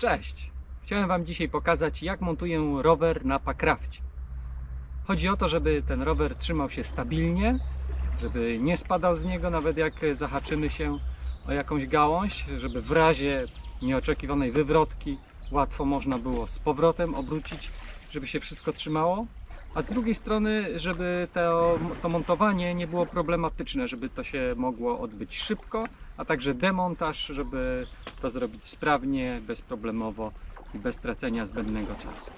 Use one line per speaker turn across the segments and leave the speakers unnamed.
Cześć! Chciałem Wam dzisiaj pokazać, jak montuję rower na pakrafcie. Chodzi o to, żeby ten rower trzymał się stabilnie, żeby nie spadał z niego, nawet jak zahaczymy się o jakąś gałąź, żeby w razie nieoczekiwanej wywrotki łatwo można było z powrotem obrócić, żeby się wszystko trzymało. A z drugiej strony, żeby to, to montowanie nie było problematyczne, żeby to się mogło odbyć szybko, a także demontaż, żeby to zrobić sprawnie, bezproblemowo i bez tracenia zbędnego czasu.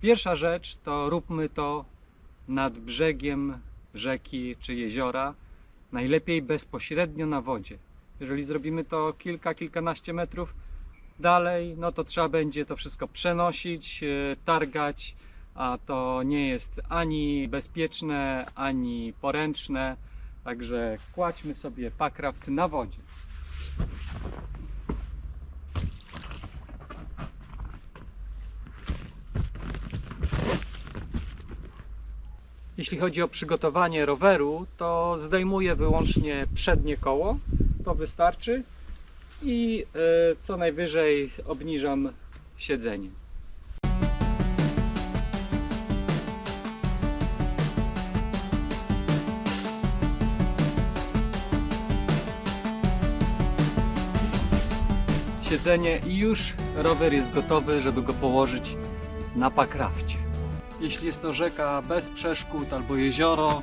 Pierwsza rzecz to róbmy to nad brzegiem rzeki czy jeziora, najlepiej bezpośrednio na wodzie. Jeżeli zrobimy to kilka, kilkanaście metrów dalej, no to trzeba będzie to wszystko przenosić, e, targać, a to nie jest ani bezpieczne, ani poręczne. Także kładźmy sobie pakraft na wodzie. Jeśli chodzi o przygotowanie roweru, to zdejmuję wyłącznie przednie koło, to wystarczy i e, co najwyżej obniżam siedzenie. Siedzenie i już rower jest gotowy, żeby go położyć na pakrafcie. Jeśli jest to rzeka bez przeszkód albo jezioro,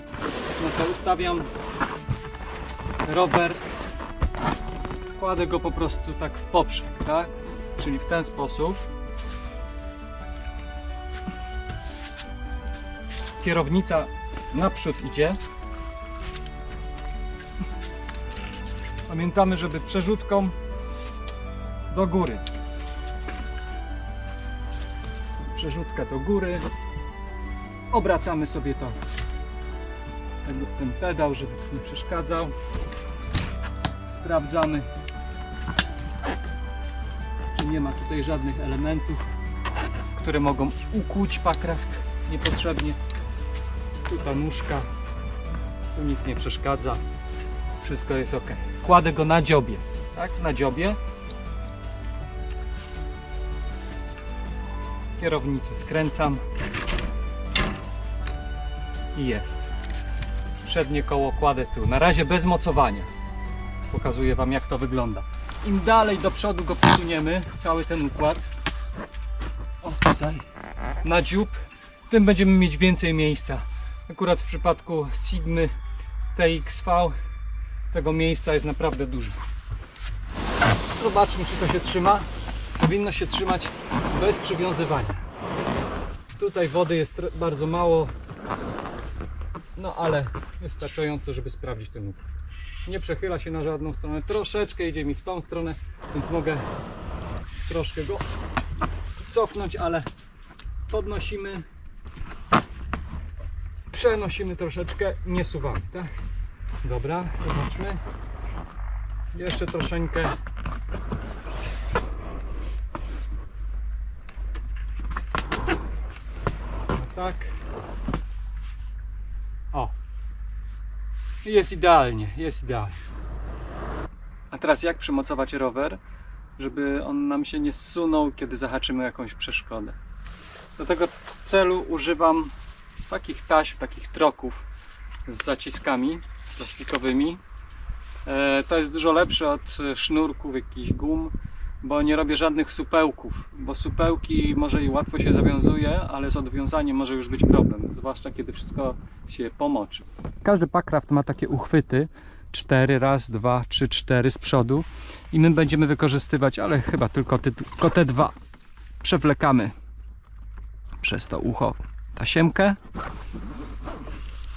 no to ustawiam rower, kładę go po prostu tak w poprzek, tak? Czyli w ten sposób. Kierownica naprzód idzie. Pamiętamy, żeby przerzutką do góry. Przerzutka do góry. Obracamy sobie to ten- ten pedał, żeby nie przeszkadzał. Sprawdzamy, czy nie ma tutaj żadnych elementów, które mogą ukłuć pakraft niepotrzebnie. Tu ta nóżka, tu nic nie przeszkadza. Wszystko jest ok. Kładę go na dziobie, tak? Na dziobie. Kierownicę skręcam i jest. Przednie koło kładę tu. Na razie bez mocowania. Pokazuję Wam jak to wygląda. Im dalej do przodu go posuniemy, cały ten układ, o tutaj, na dziób, tym będziemy mieć więcej miejsca. Akurat w przypadku Sigmy TXV tego miejsca jest naprawdę dużo. Zobaczmy czy to się trzyma. Powinno się trzymać bez przywiązywania. Tutaj wody jest bardzo mało, no ale wystarczająco, żeby sprawdzić ten układ. Nie przechyla się na żadną stronę. Troszeczkę idzie mi w tą stronę, więc mogę troszkę go cofnąć, ale podnosimy, przenosimy troszeczkę, nie suwamy, tak? Dobra, zobaczmy. Jeszcze troszeczkę. Tak. O. Jest idealnie, jest idealnie. A teraz jak przymocować rower, żeby on nam się nie zsunął, kiedy zahaczymy jakąś przeszkodę? Do tego celu używam takich taśm, takich troków z zaciskami plastikowymi. E, To jest dużo lepsze od e, sznurków, jakichś gum, bo nie robię żadnych supełków, bo supełki może i łatwo się zawiązuje, ale z odwiązaniem może już być problem, zwłaszcza kiedy wszystko się pomoczy. Każdy packraft ma takie uchwyty, cztery, raz, dwa, trzy, cztery z przodu i my będziemy wykorzystywać, ale chyba tylko, ty, tylko te dwa. Przewlekamy przez to ucho tasiemkę,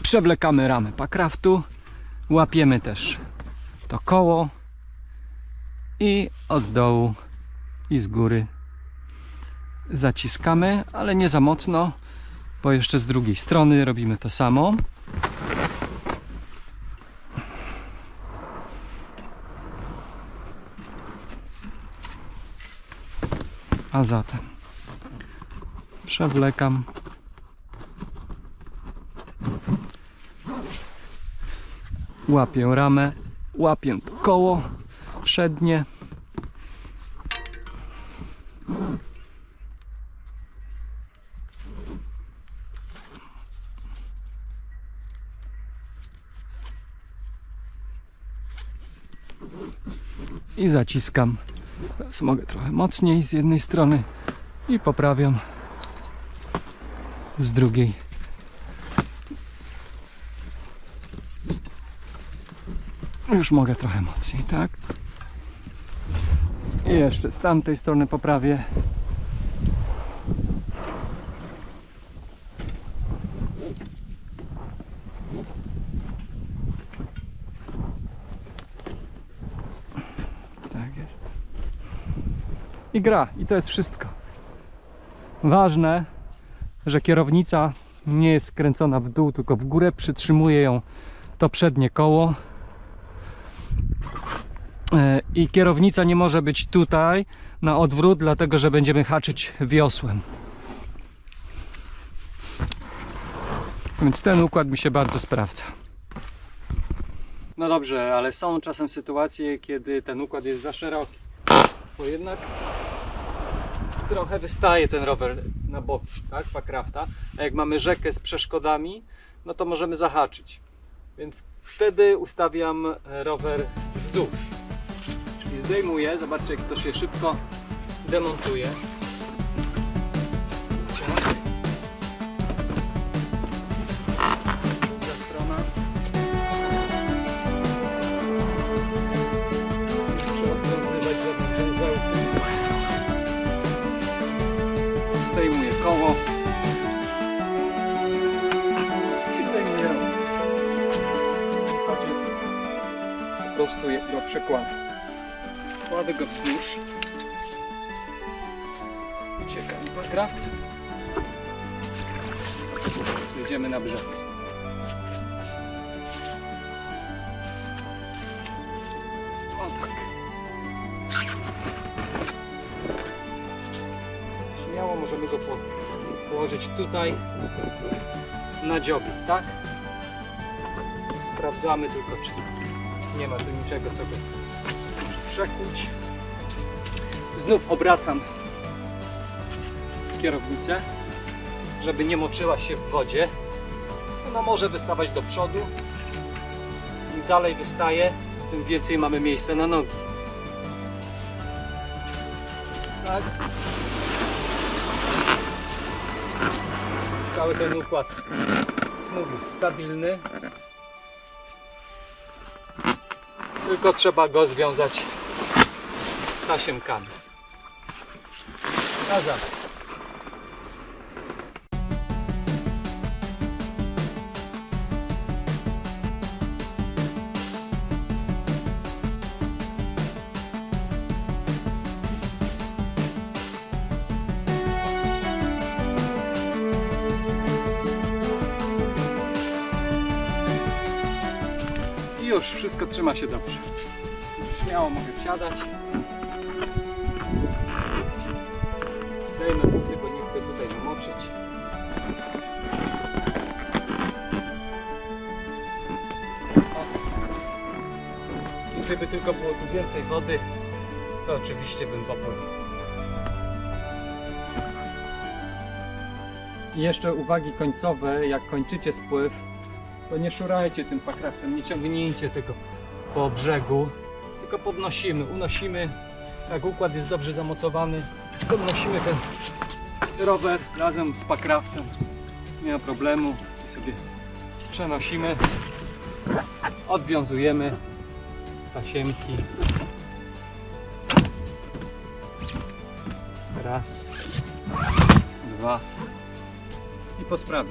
przewlekamy ramę packraftu, łapiemy też to koło i od dołu i z góry. Zaciskamy, ale nie za mocno, bo jeszcze z drugiej strony robimy to samo. A zatem przewlekam. Łapię ramę, łapię to koło przednie. I zaciskam. Teraz mogę trochę mocniej z jednej strony i poprawiam z drugiej. Już mogę trochę mocniej, tak? I jeszcze z tamtej strony poprawię. Tak jest. I gra, i to jest wszystko. Ważne, że kierownica nie jest skręcona w dół, tylko w górę. Przytrzymuje ją to przednie koło. E, I kierownica nie może być tutaj na odwrót, dlatego że będziemy haczyć wiosłem. Więc ten układ mi się bardzo sprawdza. No dobrze, ale są czasem sytuacje, kiedy ten układ jest za szeroki. Bo jednak trochę wystaje ten rower na bok, tak, pakrafta. A jak mamy rzekę z przeszkodami, no to możemy zahaczyć. Więc wtedy ustawiam rower wzdłuż. Czyli zdejmuję, zobaczcie jak to się szybko demontuje. Zdejmuję koło. I zdejmuję. W zasadzie po prostu je- go przekładam. Kładę go wzdłuż. Ucieka mi pakraft. Jedziemy na brzeg. O tak. Śmiało możemy go po, położyć tutaj na dziobie, tak? Sprawdzamy tylko, czy nie ma tu niczego, co go przekuć. Znów obracam kierownicę, żeby nie moczyła się w wodzie. Ona może wystawać do przodu. Im dalej wystaje, tym więcej mamy miejsca na nogi. Tak. Cały ten układ znów jest stabilny. Tylko trzeba go związać tasiemkami. Razem. I już, wszystko trzyma się dobrze. Śmiało mogę wsiadać. Zdejmę buty, bo nie chcę tutaj namoczyć. O. I gdyby tylko było tu więcej wody, to oczywiście bym popłynął. I jeszcze uwagi końcowe, jak kończycie spływ, to nie szurajcie tym pakraftem, nie ciągnijcie tego po brzegu, tylko podnosimy, unosimy. Jak układ jest dobrze zamocowany, podnosimy ten rower razem z pakraftem. Nie ma problemu i sobie przenosimy, odwiązujemy tasiemki. Raz, dwa i po sprawie.